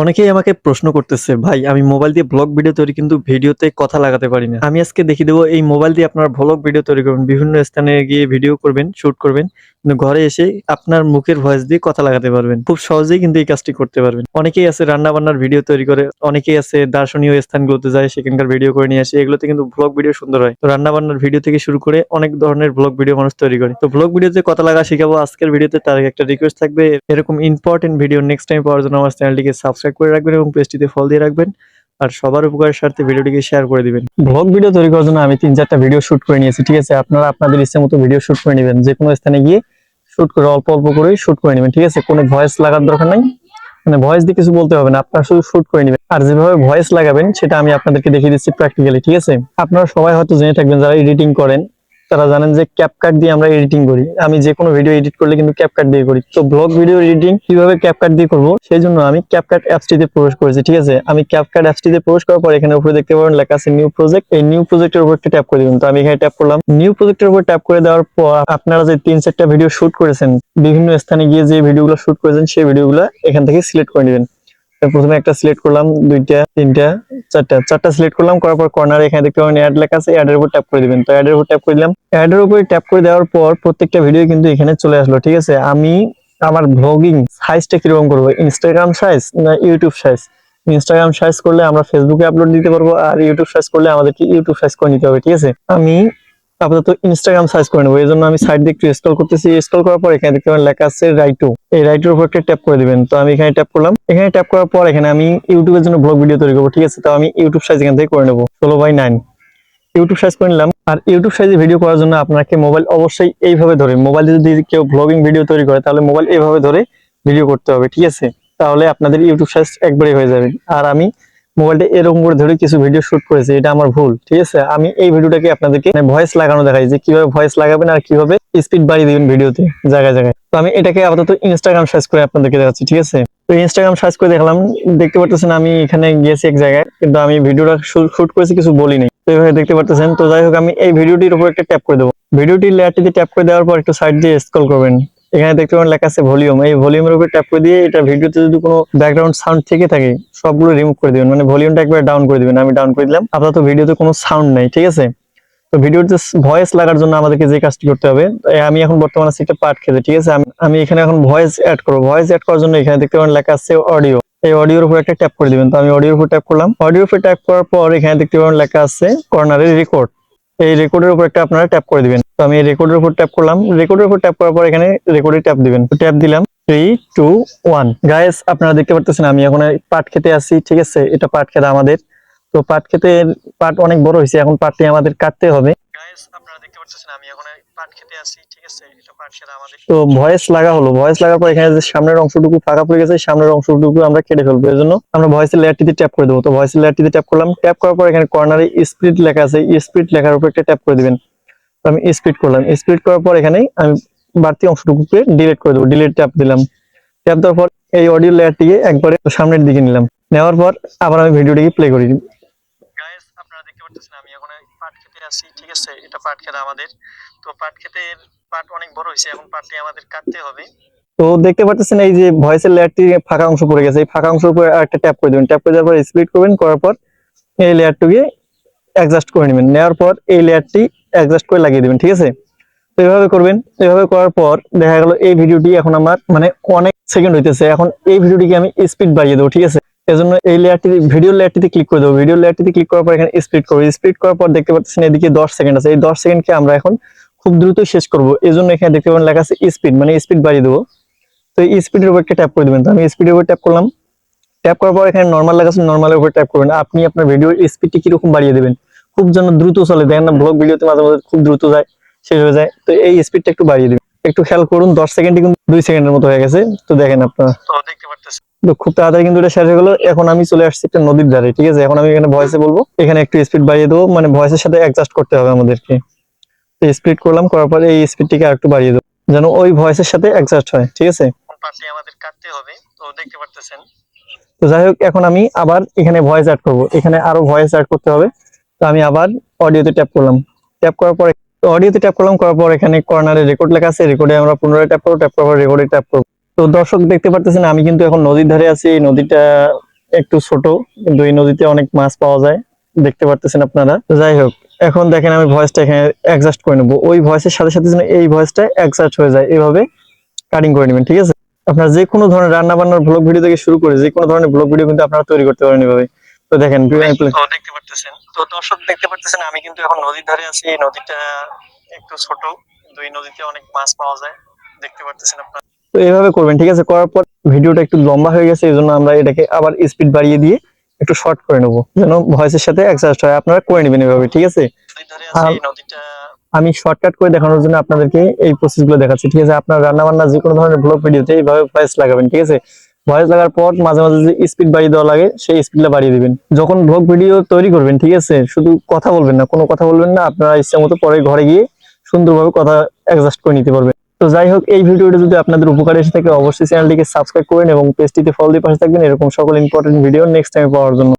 অনেকেই আমাকে প্রশ্ন করতেছে, ভাই, আমি মোবাইল দিয়ে ব্লগ ভিডিও তৈরি কিন্তু ভিডিওতে কথা লাগাতে পারি না। আমি আজকে দেখিয়ে দেবো এই মোবাইল দিয়ে আপনার ব্লগ ভিডিও তৈরি করবেন, বিভিন্ন স্থানে গিয়ে ভিডিও করবেন শুট করবেন, কিন্তু ঘরে এসে আপনার মুখের ভয়েস দিয়ে কথা লাগাতে পারবেন। খুব সহজেই কিন্তু এই কাজটি করতে পারবেন। অনেকেই আছে রান্না বান্নার ভিডিও তৈরি করে, অনেকেই আছে দার্শনীয় স্থানগুলোতে যায়, সেখানকার ভিডিও করে নিয়ে আসে, এগুলোতে কিন্তু ব্লগ ভিডিও সুন্দর হয়। তো রান্না বান্নার ভিডিও থেকে শুরু করে অনেক ধরনের ব্লগ ভিডিও মানুষ তৈরি করে। তো ব্লগ ভিডিওতে কথা লাগা শিখাবো আজকের ভিডিওতে তার একটা রিকোয়েস্ট থাকবে, এরকম ইম্পর্টেন্ট ভিডিও নেক্সট টাইম পাওয়ার জন্য আমার চ্যানেলটিকে সাবস্ক্রাইব করে রাখবেন এবং পেজটিতে ফলো দিয়ে রাখবেন। আর সবার উপকারের স্বার্থে ভিডিওটিকে শেয়ার করে দিবেন। ব্লগ ভিডিও তৈরি করার জন্য আমি তিন চারটা ভিডিও শুট করে নিয়েছি, ঠিক আছে? আপনারা আপনাদের ইচ্ছে মতো ভিডিও শুট করে নেবেন। যে কোনো স্থানে গিয়ে শুট করে, অল্প অল্প করে শুট করে নেবেন, ঠিক আছে? কোনো ভয়েস লাগার দরকার নাই। মানে ভয়েস দিয়ে কিছু বলতে হবে না, আপনারা শুধু শুট করে নেবেন। আর যেভাবে ভয়েস লাগাবেন, সেটা আমি আপনাদেরকে দেখিয়ে দিচ্ছি প্র্যাকটিক্যালি ঠিক আছে? আপনারা সবাই হয়তো জেনে থাকবেন যারা এডিটিং করেন। তারা জানেন যে ক্যাপকাট দিয়ে আমরা এডিটিং করি। আমি যে কোনো ভিডিও এডিট করলে কিন্তু ক্যাপকাট দিয়ে করি। তো ব্লগ ভিডিও এডিটিং কীভাবে ক্যাপকাট দিয়ে করব, সেই জন্য আমি ক্যাপকাট অ্যাপসটিতে প্রবেশ করেছি, ঠিক আছে? আমি ক্যাপকাট অ্যাপসটিতে প্রবেশ করার পর এখানে উপরে দেখতে পাবেন লেখা আছে নিউ প্রজেক্ট এই নিউ প্রজেক্টের উপর একটা ট্যাপ করে দিবেন। তো আমি এখানে ট্যাপ করলাম। নিউ প্রজেক্টের উপর ট্যাপ করে দেওয়ার পর আপনারা যে তিন চারটা ভিডিও শুট করেছেন, বিভিন্ন স্থানে গিয়ে যে ভিডিওগুলো শুট করেছেন, সেই ভিডিওগুলো এখান থেকে সিলেক্ট করে নেবেন। প্রথমে একটা সিলেক্ট করলাম, দুইটা, তিনটা, চারটা। চারটা সিলেক্ট করলাম, করার পর কর্নার এখানে দেখতে পাবেন অ্যাড লেখা আছে অ্যাডের উপর ট্যাপ করে দিবেন। তো অ্যাডের উপর ট্যাপ করে দিলাম। অ্যাডের উপরে ট্যাপ করে দেওয়ার পর প্রত্যেকটা ভিডিও কিন্তু এখানে চলে আসলো, ঠিক আছে? আমি আমার ব্লগিং সাইজটা কীরকম করব? ইনস্টাগ্রাম সাইজ না ইউটিউব সাইজ ইনস্টাগ্রাম সাইজ করলে আমরা ফেসবুকে আপলোড দিতে পারব, আর ইউটিউব সাইজ করলে আমাদেরকে ইউটিউব সাইজ করে নিতে হবে, ঠিক আছে? আমি আপাতত ইনস্টাগ্রাম সাইজ করে নেব। এই জন্য আমি সাইড দিয়ে একটু স্ক্রল করতেছি। স্ক্রল করার পর এখানে দেখতে পাবেন লেখা আছে রাইটু এই রাইটের উপর একটা ট্যাপ করে দিবেন। তো আমি এখানে ট্যাপ করলাম। এখানে ট্যাপ করার পর এখানে আমি ইউটিউবের জন্য ব্লগ ভিডিও তৈরি করব, ঠিক আছে? তো আমি ইউটিউব সাইজ এখান থেকে করে নেব। ষোলো বাই নাইন ইউটিউব সাইজ করে নিলাম। আর ইউটিউব সাইজে ভিডিও করার জন্য আপনাকে মোবাইল অবশ্যই এইভাবে ধরে মোবাইল যদি কেউ ব্লগিং ভিডিও তৈরি করে, তাহলে মোবাইল এইভাবে ধরে ভিডিও করতে হবে, ঠিক আছে? তাহলে আপনাদের ইউটিউব সাইজ একবারে হয়ে যাবে। আর আমি মোবাইলটা এরকম করে ধরে কিছু ভিডিও শুট করেছি, এটা আমার ভুল, ঠিক আছে? আমি এই ভিডিওটাকে আপনাদেরকে ভয়েস লাগানো দেখাই যে কীভাবে ভয়েস লাগাবেন আর কীভাবে স্পিড বাড়িয়ে দিবেন ভিডিওতে জায়গায় জায়গায়। তো আমি এটাকে আপাতত ইনস্টাগ্রাম সার্চ করে আপনাদেরকে দেখাচ্ছি, ঠিক আছে? তো ইনস্টাগ্রাম সার্চ করে দেখলাম, দেখতে পারতেছেন আমি এখানে গিয়েছি এক জায়গায়, কিন্তু আমি ভিডিওটা শুট করেছি কিছু বলি নাই। তো এইভাবে দেখতে পারতেছেন, তো যাই হোক আমি এই ভিডিওটির উপর একটা ট্যাপ করে দেবো। ভিডিওটির লেয়ারটিতে ট্যাপ করে দেওয়ার পর একটু সাইড দিয়ে স্ক্রল করবেন। এখানে দেখতে পাবেন লেখা আছে ভলিউম। এই ভলিউমের উপর ট্যাপ করে দিয়ে এটা ভিডিওতে যদি কোনো ব্যাকগ্রাউন্ড সাউন্ড থেকে থাকে, সবগুলো রিমুভ করে দিবেন। মানে ভলিউমটা একবার ডাউন করে দিবেন। আমি ডাউন করে দিলাম। আপাতত ভিডিওতে কোনো সাউন্ড নাই, ঠিক আছে? তো ভিডিওতে ভয়েস লাগার জন্য আমাদেরকে যে কাজটি করতে হবে আমি এখন বর্তমানে আছি একটা পার্ট খেতে, ঠিক আছে? আমি- এখানে এখন ভয়েস অ্যাড করব। ভয়েস অ্যাড করার জন্য এখানে দেখতে পাবেন লেখা আছে অডিও এই অডিওর উপর একটা ট্যাপ করে দিবেন। তো আমি অডিওর উপর ট্যাপ করলাম। অডিওর উপর ট্যাপ করার পর এখানে দেখতে পাবেন লেখা আছে কর্নারে রেকর্ড এই রেকর্ডের উপর একটা আপনারা ট্যাপ করে দিবেন। তো আমি রেকর্ডের উপর ট্যাপ করলাম। রেকর্ডের উপর ট্যাপ করার পর এখানে রেকর্ডে ট্যাপ দিবেন। ট্যাপ দিলাম। থ্রি টু ওয়ান গায়েস আপনারা দেখতে পারতেছেন, আমি এখন এই পাট খেতে আসি ঠিক আছে? এটা পাট খেতে আমাদের। তো পাট খেতে, পাট অনেক বড় হয়েছে, এখন পাটটি আমাদের কাটতে হবে। গায়েস পারতেছেন আমি এখন পাট খেতে আসি ঠিক আছে? এটা পাট খেতে আমাদের তো ভয়েস লাগা হলো। ভয়েস লাগার পর এখানে যে সামনের অংশটুকু ফাঁকা পড়ে গেছে সামনের অংশটুকু আমরা কেটে ফেলব। এর জন্য আমরা ভয়েসের লেয়ারটিতে ট্যাপ করে দেবো। তো ভয়েসের লেয়ারটিতে ট্যাপ করলাম। ট্যাপ করার পর এখানে কর্নারে স্পিড লেখা আছে। স্পিড লেখার উপর একটা ট্যাপ করে দিবেন। তো আমি স্পিড করলাম। স্পিড করার পর এখানে আমি বাড়তি অংশটুকুকে ডিলিট করে দেবো। ডিলিট ট্যাপ দিলাম। ট্যাপ দেওয়ার পর এই অডিও লেয়ারটিকে একবারে সামনের দিকে নিলাম। নেওয়ার পর আবার আমি ভিডিওটিকে প্লে করি। গাইস আপনারা দেখতে পাচ্ছেন এখন পাট খেতে আসি, ঠিক আছে? এটা পাট খেতে আমাদের। তো পাট খেতে পাট অনেক বড় হয়েছে, এখন পাটটি আমাদের কাটতে হবে। তো দেখতে পাচ্ছেন এই যে ভয়েসের লেয়ারটি ফাঁকা অংশ পড়ে গেছে। এই ফাঁকা একটা ট্যাপ করে দেবেন। ট্যাপ করে দেওয়ার পর স্প্লিট করবেন, করার পর এই লেয়ারটুকে অ্যাডজাস্ট করে নেবেন। নেওয়ার পর এই লেয়ারটি অ্যাডজাস্ট করে লাগিয়ে দিবেন, ঠিক আছে? তো এইভাবে করবেন। এইভাবে করার পর দেখা গেল এই ভিডিওটি এখন আমার মানে অনেক সেকেন্ড হইতেছে। এখন এই ভিডিওটিকে আমি স্পিড বাড়িয়ে দেবো, ঠিক আছে? এজন্য এই লেয়ারটি ভিডিও লেয়ারটিতে ক্লিক করে দেবো। ভিডিও লেয়ারটিতে ক্লিক করার পর এখানে স্পিড করব। স্পিড করার পর দেখতে পাচ্ছেন এদিকে দশ সেকেন্ড আছে। এই দশ সেকেন্ডকে আমরা এখন খুব দ্রুত শেষ করব। এই জন্য এখানে দেখতে পাবেন লেখা আছে স্পিড মানে স্পিড বাড়িয়ে দেবো। তো এই স্পিডের উপর ট্যাপ করে দেবেন। তো আমি স্পিডের উপর ট্যাপ করলাম। ট্যাপ করার পর এখানে নর্মাল লেখা আছে নর্মালের উপর ট্যাপ করবেন। আপনি আপনার ভিডিওর স্পিডটি কীরকম বাড়িয়ে দেবেন? খুব যেন দ্রুত চলে। দেখেন না ব্লগ ভিডিওতে মাঝে মাঝে খুব দ্রুত যায়, শেষ হয়ে যায়। তো এই স্পিডটা একটু বাড়িয়ে দিবেন। একটু খেয়াল করুন, দশ সেকেন্ডে কিন্তু দুই সেকেন্ডের মতো হয়ে গেছে। তো দেখেন আপনারা দেখতে পারতেছেন তো খুব তাড়াতাড়ি কিন্তু এটা শেষ হয়ে গেলো। এখন আমি চলে আসছি একটা নদীর ধারে ঠিক আছে? এখন আমি এখানে ভয়েসে বলব। এখানে একটু স্পিড বাড়িয়ে দেবো। মানে ভয়েসের সাথে অ্যাডজাস্ট করতে হবে আমাদেরকে। তো স্পিড করলাম করার পরে এই স্পিডটিকে আরেকটু বাড়িয়ে দেবো যেন ওই ভয়েসের সাথে অ্যাডজাস্ট হয় ঠিক আছে? আমাদের কাটতে হবে তো দেখতে পারতেছেন। তো যাই হোক এখন আমি আবার এখানে ভয়েস অ্যাড করব। এখানে আরও ভয়েস অ্যাড করতে হবে। তো আমি আবার অডিওতে ট্যাপ করলাম। ট্যাপ করার পর অডিওতে ট্যাপ করলাম করার পর এখানে কর্নারে রেকর্ড লেখা আছে। রেকর্ডে আমরা পুনরায় ট্যাপ করব ট্যাপ করার পর রেকর্ডে ট্যাপ করব। তো দর্শক দেখতে পারতেছেন, আমি কিন্তু এখন নদীর ধারে আছি, এই নদীটা একটু ছোট, কিন্তু এই নদীতে অনেক মাছ পাওয়া যায়, দেখতে পারতেছেন আপনারা। যাই হোক, এখন দেখেন আমি ভয়েসটা এখানে অ্যাডজাস্ট করে নেব। ওই ভয়েসের সাথে সাথে যেন এই ভয়েসটা অ্যাডজাস্ট হয়ে যায়, এভাবে কাটিং করে নেবেন, ঠিক আছে? আপনার যে কোনো ধরনের রান্না বান্নার ব্লগ ভিডিও থেকে শুরু করে যে কোনো ধরনের ব্লগ ভিডিও কিন্তু আপনারা তৈরি করতে পারেন এভাবে। তো দেখেন দেখতে পারতেছেন, তো দর্শক দেখতে পারতেছেন, আমি কিন্তু এখন নদীর ধারে আছি, এই নদীটা একটু ছোট এই নদীতে অনেক মাছ পাওয়া যায়, দেখতে পারতেছেন আপনারা। তো এইভাবে করবেন ঠিক আছে? করার পর ভিডিওটা একটু লম্বা হয়ে গেছে এই জন্য আমরা এটাকে আবার স্পিড বাড়িয়ে দিয়ে একটু শর্ট করে নেব যেন ভয়েসের সাথে অ্যাডজাস্ট হয়। আপনারা করে নেবেন এভাবে ঠিক আছে? আমি শর্টকাট করে দেখানোর জন্য আপনাদেরকে এই প্রসেসগুলো দেখাচ্ছি ঠিক আছে? আপনার রান্না বান্না যে কোনো ধরনের ব্লগ ভিডিওতে এইভাবে ভয়েস লাগাবেন ঠিক আছে? ভয়েস লাগার পর মাঝে মাঝে যে স্পিড বাড়িয়ে দেওয়া লাগে সেই স্পিডটা বাড়িয়ে দিবেন। যখন ব্লগ ভিডিও তৈরি করবেন ঠিক আছে? শুধু কথা বলবেন না কোনো কথা বলবেন না আপনারা ইচ্ছা মতো পরে ঘরে গিয়ে সুন্দরভাবে কথা অ্যাডজাস্ট করে নিতে পারবেন। তো যাই হোক, এই ভিডিওটা যদি আপনাদের উপকারে এসে থাকে, অবশ্যই চ্যানেলটিকে সাবস্ক্রাইব করেন এবং পেজটিতে ফলো দিয়ে পাশে থাকবেন। এরকম সকল ইম্পর্টেন্ট ভিডিও নেক্সট টাইম পাওয়ার জন্য।